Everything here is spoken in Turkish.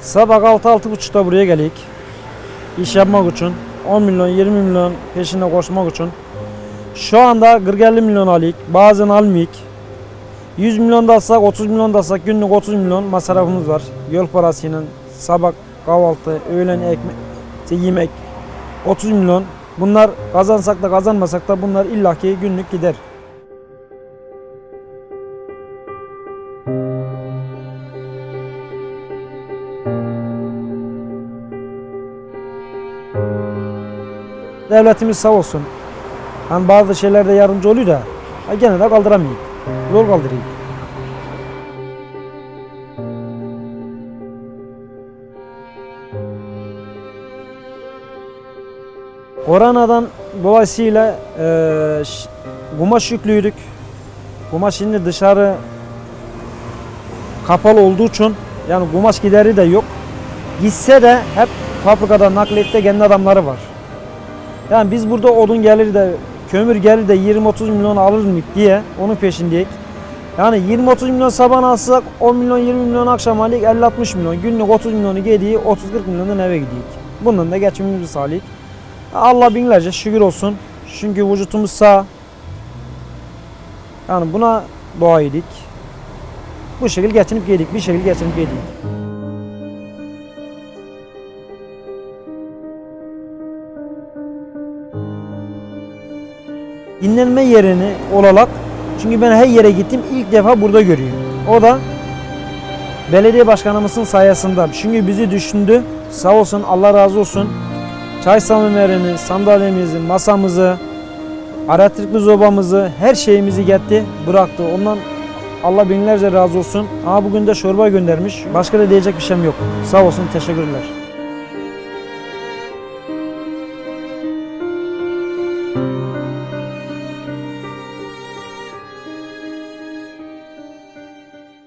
Sabah 6-6.30'da buraya gelik. İş yapmak için. 10 milyon 20 milyon peşinde koşmak için. Şu anda 40-50 milyon alik. Bazen almayık. 100 milyon da alsak 30 milyon da alsak günlük 30 milyon masrafımız var. Yol parasıyla sabah kahvaltı, öğlen ekmek, işte yemek 30 milyon. Bunlar kazansak da kazanmasak da bunlar illaki günlük gider. Devletimiz sağ olsun. Hani bazı şeylerde yardımcı oluyor da gene de kaldıramayız. Zor kaldırıyor. Koronadan dolayısıyla ş- kumaş yüklüydük. Kumaş şimdi dışarı kapalı olduğu için yani kumaş gideri de yok. Gitse de hep fabrikada nakliyette kendi adamları var. Yani biz burada odun gelir de kömür gelir de 20-30 milyon alır mı diye onun peşindeyiz. Yani 20-30 milyon sabah alsak 10 milyon 20 milyon akşam alıyık 50-60 milyon günlük 30 milyonu gediği 30-40 milyondan eve gidiyor. Bundan da geçimimizi sağlayık. Allah binlerce şükür olsun. Çünkü vücutumuz sağ. Yani buna dua edik. Bu şekilde geçinip yedik. Bir şekilde geçinip yedik. Dinlenme yerini olarak çünkü ben her yere gittim ilk defa burada görüyorum. O da belediye başkanımızın sayesinde. Çünkü bizi düşündü. Sağ olsun Allah razı olsun. Çay samimilerini, sandalyemizi, masamızı, elektrikli zobamızı, her şeyimizi getti, bıraktı. Ondan Allah binlerce razı olsun. Ama bugün de çorba göndermiş. Başka da diyecek bir şeyim yok. Sağ olsun, teşekkürler.